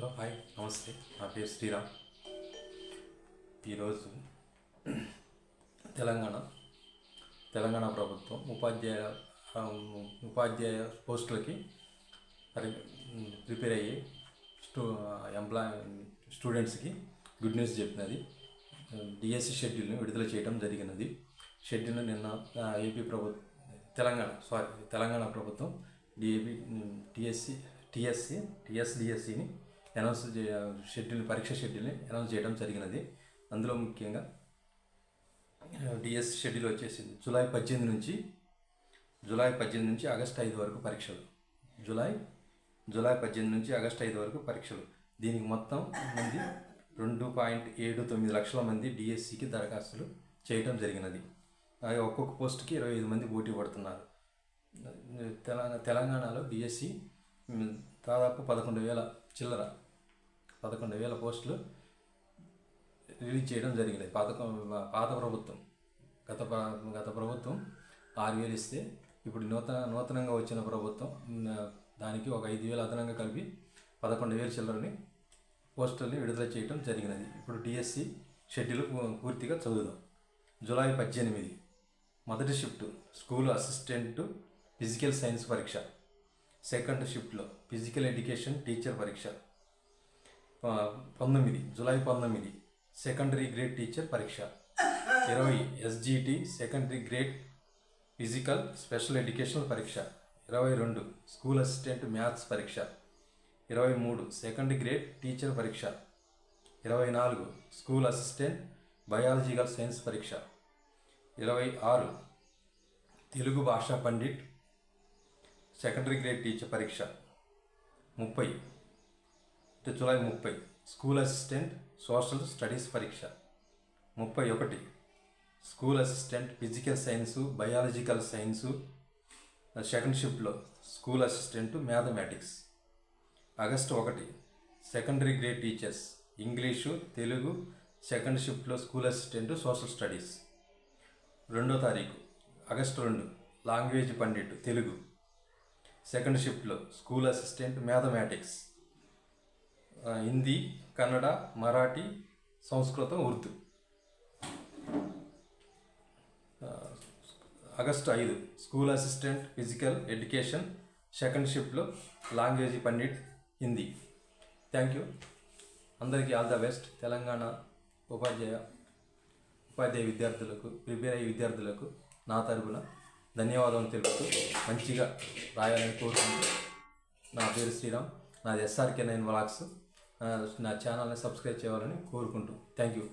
Hello hi నమస్తే. నా పేరు శ్రీరామ్. ఈరోజు తెలంగాణ తెలంగాణ ప్రభుత్వం ఉపాధ్యాయ ఉపాధ్యాయ పోస్టులకి ప్రిపేర్ అయ్యి స్టూ ఎంప్లాయ్ స్టూడెంట్స్కి గుడ్ న్యూస్ చెప్పినది. డిఎస్సి షెడ్యూల్ని విడుదల చేయడం జరిగినది. షెడ్యూల్ నిన్న ఏపీ ప్రభుత్వం తెలంగాణ సారీ తెలంగాణ ప్రభుత్వం డిఏపి టిఎస్సి టిఎస్సి టిఎస్డిఎస్సిని అనౌన్స్ చే షెడ్యూల్ పరీక్ష షెడ్యూల్ని అనౌన్స్ చేయడం జరిగినది. అందులో ముఖ్యంగా డిఎస్సి షెడ్యూల్ వచ్చేసింది. జూలై పద్దెనిమిది నుంచి జూలై పద్దెనిమిది నుంచి ఆగస్ట్ ఐదు వరకు పరీక్షలు. జూలై జూలై పద్దెనిమిది నుంచి ఆగస్ట్ ఐదు వరకు పరీక్షలు. దీనికి మొత్తం మంది రెండు పాయింట్ ఏడు తొమ్మిది లక్షల మంది డిఎస్సికి దరఖాస్తులు చేయడం జరిగినది. ఒక్కొక్క పోస్ట్కి ఇరవై ఐదు మంది పోటీ పడుతున్నారు. తెలంగాణ తెలంగాణలో డిఎస్సి దాదాపు పదకొండు వేల చిల్లర పదకొండు వేల పోస్టులు రిలీజ్ చేయడం జరిగింది. పాత పాత ప్రభుత్వం. గత గత ప్రభుత్వం ఆరు వేలు ఇస్తే ఇప్పుడు నూతన నూతనంగా వచ్చిన ప్రభుత్వం దానికి ఒక ఐదు వేలు అదనంగా కలిపి పదకొండు వేలు చిల్లరని పోస్టుల్ని విడుదల చేయడం జరిగినది. ఇప్పుడు డిఎస్సి షెడ్యూల్ పూ- పూర్తిగా చదువుదాం. జూలై పద్దెనిమిది మొదటి shift school assistant physical science పరీక్ష. సెకండ్ షిఫ్ట్లో ఫిజికల్ ఎడ్యుకేషన్ టీచర్ పరీక్ష. పంతొమ్మిది జూలై పంతొమ్మిది సెకండరీ గ్రేడ్ టీచర్ పరీక్ష. ఇరవై SGT secondary grade physical special educational పరీక్ష. ఇరవై రెండు స్కూల్ అసిస్టెంట్ మ్యాథ్స్ పరీక్ష. ఇరవై మూడు సెకండ్ గ్రేడ్ టీచర్ పరీక్ష. ఇరవై నాలుగు స్కూల్ అసిస్టెంట్ బయాలజికల్ సైన్స్ పరీక్ష. ఇరవై ఆరు తెలుగు భాషా పండిట్ సెకండరీ గ్రేడ్ టీచర్ పరీక్ష. ముప్పై. అంటే జూలై ముప్పై. స్కూల్ అసిస్టెంట్ సోషల్ స్టడీస్ పరీక్ష. ముప్పై ఒకటి. School assistant physical science biological science second షిఫ్ట్లో స్కూల్ అసిస్టెంట్ మ్యాథమెటిక్స్. ఆగస్టు ఒకటి. Secondary grade teachers English Telugu second షిఫ్ట్లో స్కూల్ అసిస్టెంట్ సోషల్ స్టడీస్. రెండో తారీఖు. ఆగస్టు రెండు. లాంగ్వేజ్ పండిట్ తెలుగు. సెకండ్ షిఫ్ట్లో school assistant mathematics. Hindi Kannada Marathi Sanskrit Urdu. August ఐదు school assistant physical education second షిఫ్ట్లో language pandit Hindi. Thank you. అందరికీ all the best. Telangana ఉపాధ్యాయ ఉపాధ్యాయ విద్యార్థులకు ప్రిపేర్ అయ్యే విద్యార్థులకు నా తరపున ధన్యవాదాలు తెలుపుతూ మంచిగా రాయాలని కోరుకుంటూ నా పేరు శ్రీరామ్. నాది ఎస్ఆర్కే నైన్ వ్లాగ్స్ నా ఛానల్ని సబ్స్క్రైబ్ చేయాలని కోరుకుంటూ. Thank you.